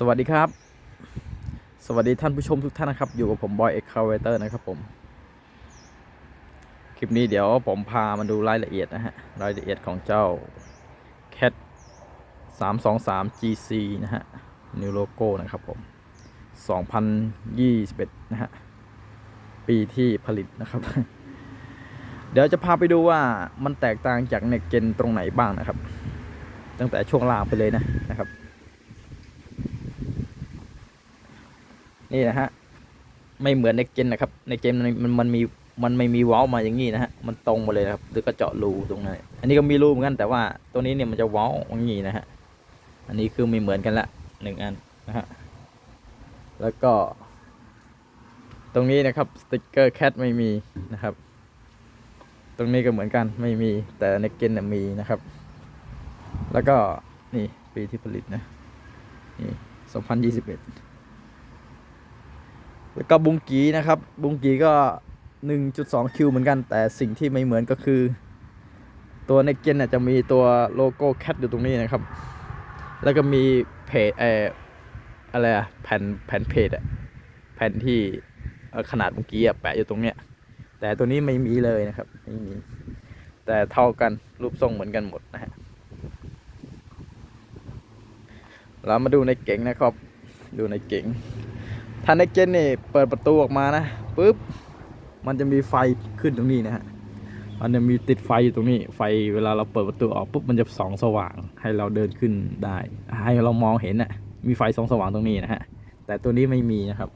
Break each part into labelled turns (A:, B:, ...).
A: สวัสดีครับ สวัสดีท่านผู้ชมทุกท่านนะครับ อยู่กับผมบอยเอ็กคาเวเตอร์นะครับผม คลิปนี้เดี๋ยวผมพามาดูรายละเอียดนะฮะ รายละเอียดของเจ้า Cat 323 GC นะฮะ นิวโลโก้นะครับผม 2021 นะฮะ ปีที่ผลิตนะครับ เดี๋ยวจะพาไปดูว่ามันแตกต่างจากเนกเจนตรงไหนบ้างนะครับ ตั้งแต่ช่วงล่างไปเลยนะ นี่นะฮะ ไม่เหมือนในเจนนะครับ ในเจนมันมันมันมีมันไม่มีเว้ามาอย่างนี้นะฮะ มันตรงมาเลยนะครับ หรือก็เจาะรูตรงนั้น อันนี้ก็มีรูเหมือนกัน แต่ว่าตัวนี้เนี่ยมันจะเว้าอย่างนี้นะฮะ อันนี้คือไม่เหมือนกันละหนึ่งอันนะฮะ แล้วก็ ตรงนี้นะครับสติกเกอร์แคทไม่มีนะครับ ตรงนี้ก็เหมือนกันไม่มี แต่ในเกนน่ะมีนะครับ แล้วก็นี่ปีที่ผลิตนะนี่2021 แล้วก็บุงกีนะครับ บุงกีก็ 1.2คิวเหมือนกัน แต่สิ่งที่ไม่เหมือนก็คือ ตัวในเกนน่ะจะมีตัวโลโก้แคทอยู่ตรงนี้นะครับ แล้วก็มีเพจเอออะไรอะแผ่นแผ่นเพจอะแผ่นที่ขนาดบุงกีอะแปะอยู่ตรงเนี้ย แต่ตัวนี้ไม่มีเลยนะครับไม่มี แต่เท่ากันรูปทรงเหมือนกันหมดนะฮะเรามาดูในเก๋งนะครับ ดูในเก๋ง ถ้าในเจนนี่เปิดประตูออกมานะปุ๊บมันจะมีไฟขึ้นตรงนี้นะฮะมันจะมีติดไฟอยู่ตรงนี้ ไฟเวลาเราเปิดประตูออกปุ๊บมันจะส่องสว่างให้เราเดินขึ้นได้ ให้เรามองเห็นน่ะมีไฟส่องสว่างตรงนี้นะฮะแต่ตัวนี้ไม่มีนะครับ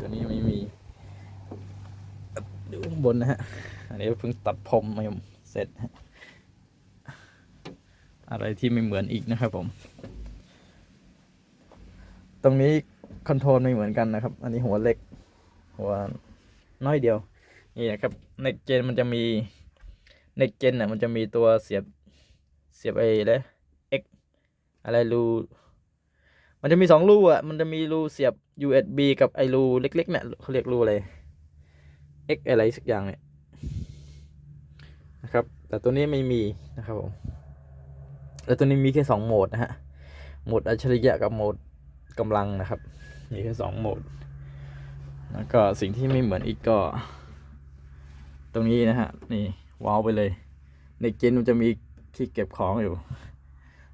A: ตัวนี้ไม่มีดูข้างบนนะฮะอันนี้เพิ่งตัดผมมาเสร็จ อะไรที่ไม่เหมือนอีกนะครับผม ตรงนี้ คอนโทรลไม่เหมือนกันนะครับ อันนี้หัวเล็ก หัวน้อยเดียว นี่นะครับในเจนมันจะมีในเจนน่ะมันจะมีตัวเสียบเสียบไอ้เลย X อะไรรูมันจะมีสองรูอะ มันจะมีรูเสียบ USB กับไอรูเล็กๆเนี่ยเขาเรียกรูอะไร X อะไรสักอย่างเนี่ยนะครับ แต่ตัวนี้ไม่มีนะครับผมแล้วตัวนี้มีแค่สองโหมดนะฮะ โหมดอัจฉริยะกับโหมด กำลังนะครับ มีแค่สองโหมด แล้วก็สิ่งที่ไม่เหมือนอีกก็ ตรงนี้นะฮะ นี่ว้าวไปเลย ในเจนมันจะมีที่เก็บของอยู่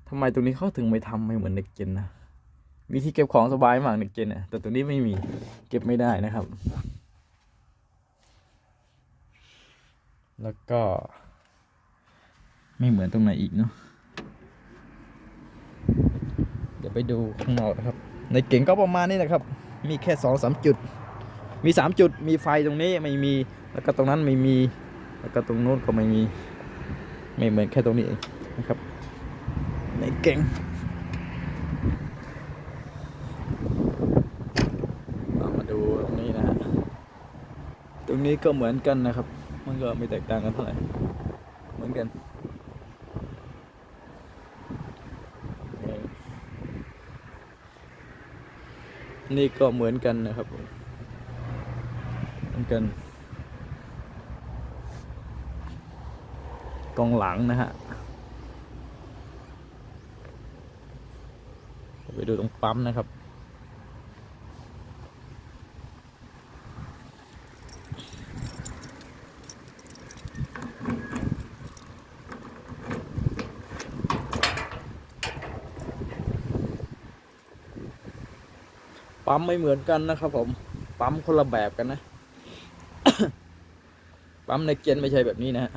A: ทำไมตรงนี้เขาถึงไม่ทำไม่เหมือนในเจนนะมีที่เก็บของสบายมากในเจนนะแต่ตัวนี้ไม่มีเก็บไม่ได้นะครับ แล้วก็ ไม่เหมือนตรงไหนอีกเนาะเดี๋ยวไปดูข้างนอกนะครับ ในเก่งก็ประมาณนี้นะครับ มีแค่สองสามจุด มีสามจุด มีไฟตรงนี้ไม่มี แล้วก็ตรงนั้นไม่มี แล้วก็ตรงนู้นก็ไม่มี ไม่เหมือนแค่ตรงนี้เองนะครับ ในเก่งมาดูตรงนี้นะฮะ ตรงนี้ก็เหมือนกันนะครับ มันก็ไม่แตกต่างกันเท่าไหร่ เหมือนกัน นี่ก็เหมือนกันนะครับเหมือนกัน กองหลังนะฮะไปดูตรงปั๊มนะครับ ปั๊มไม่เหมือนกันนะครับ ผม ปั๊มคนละแบบกันนะ ปั๊มในเจนไม่ใช่แบบนี้นะฮะ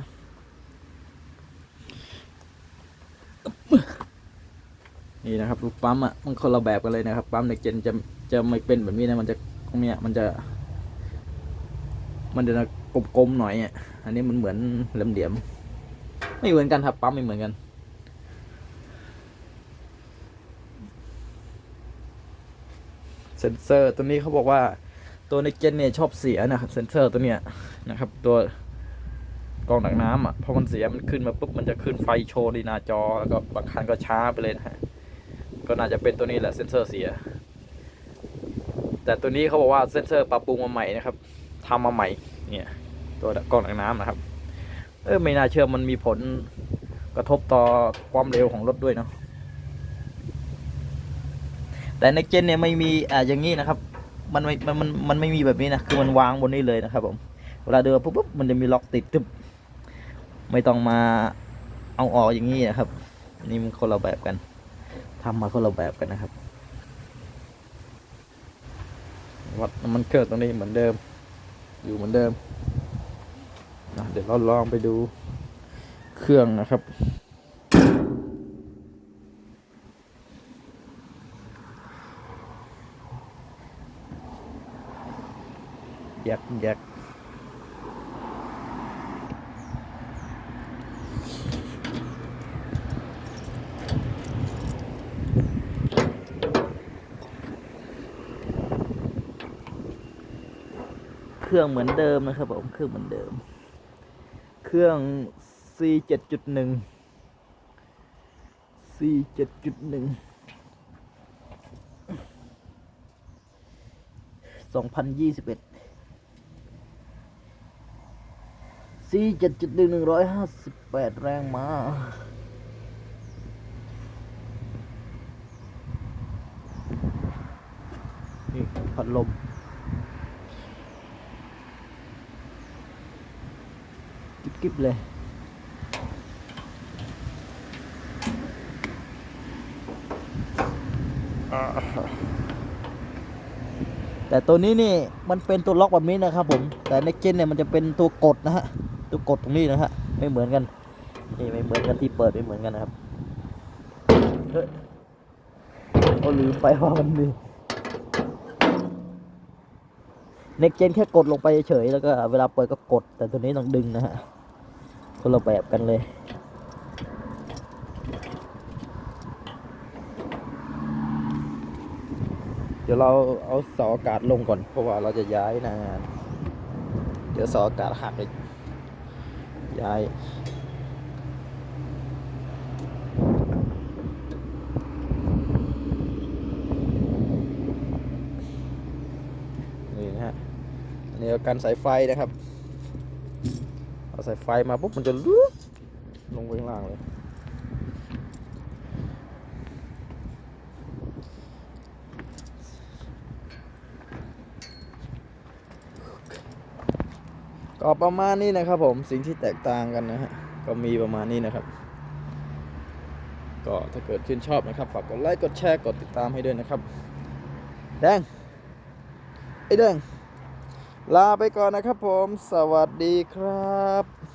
A: นี่นะครับลูกปั๊มอะมันคนละแบบกันเลยนะครับ ปั๊มในเจนจะจะไม่เป็นแบบนี้นะมันจะตรงเนี้ยมันจะ มันจะกลมๆหน่อยอะอันนี้มันเหมือนเหลี่ยมๆไม่เหมือนกันครับปั๊มไม่เหมือนกัน เซนเซอร์ตัวนี้เขาบอกว่าตัวในเจนเนี่ยชอบเสียนะครับเซนเซอร์ตัวเนี้ยนะครับ ตัวกรองหนักน้ำอะพอมันเสียมันขึ้นมาปุ๊บมันจะขึ้นไฟโชว์ดีหน้าจอแล้วก็บางคันก็ช้าไปเลยนะฮะก็น่าจะเป็นตัวนี้แหละเซนเซอร์เสีย แต่ตัวนี้เขาบอกว่าเซนเซอร์ปรับปรุงมาใหม่นะครับทำมาใหม่เนี่ยตัวกรองหนักน้ำนะครับ เออไม่น่าเชื่อมันมีผลกระทบต่อความเร็วของรถด้วยเนาะ แต่ในเจนเนี่ยไม่มีอ่าอย่างนี้นะครับ มันไม่มันมันมันไม่มีแบบนี้นะคือมันวางบนนี้เลยนะครับผมเวลาเดินปุ๊บปุ๊บมันจะมีล็อกติดตึบไม่ต้องมาเอาออกอย่างนี้นะครับ นี่มันคนละแบบกันทำมาคนละแบบกันนะครับวัดน้ำมันเครื่องตรงนี้เหมือนเดิม อยู่เหมือนเดิมเดี๋ยวเราลองไปดูเครื่องนะครับ ยกแยกเครื่องเหมือนเดิมนะครับผมเครื่องเหมือนเดิม เครื่อง C เจ็ดจุดหนึ่ง C เจ็ดจุดหนึ่งสองพันยี่สิบเอ็ด C เจ็ดจุดหนึ่งหนึ่งร้อยห้าสิบแปดแรงมานี่พัดลมกิ๊บๆเลยแต่ตัวนี้นี่มันเป็นตัวล็อกแบบนี้นะครับผม แต่ในเจนเนี่ยมันจะเป็นตัวกดนะฮะ ตัวกดตรงนี้นะฮะไม่เหมือนกันนี่ไม่เหมือนกันที่เปิดไม่เหมือนกันนะครับเฮ้ยโอ้ลืมไปว่ามันมีเน็กเจนแค่กดลงไปเฉยแล้วก็เวลาเปิดก็กด แต่ตัวนี้ต้องดึงนะฮะคนละแบบกันเลยเดี๋ยวเราเอาเสาอากาศลงก่อนเพราะว่าเราจะย้ายนางาน เดี๋ยวเสาอากาศหักเลย ย้าย นี่นะฮะ อันนี้การสายไฟนะครับ เอาสายไฟมาปุ๊บมันจะลุกลงไปข้างล่างเลย ก็ประมาณนี้นะครับผมสิ่งที่แตกต่างกันนะฮะก็มีประมาณนี้นะครับ ก็ถ้าเกิดชื่นชอบนะครับฝากกดไลค์กดแชร์กดติดตามให้ด้วยนะครับ แดงไอ้แดงลาไปก่อนนะครับผม สวัสดีครับ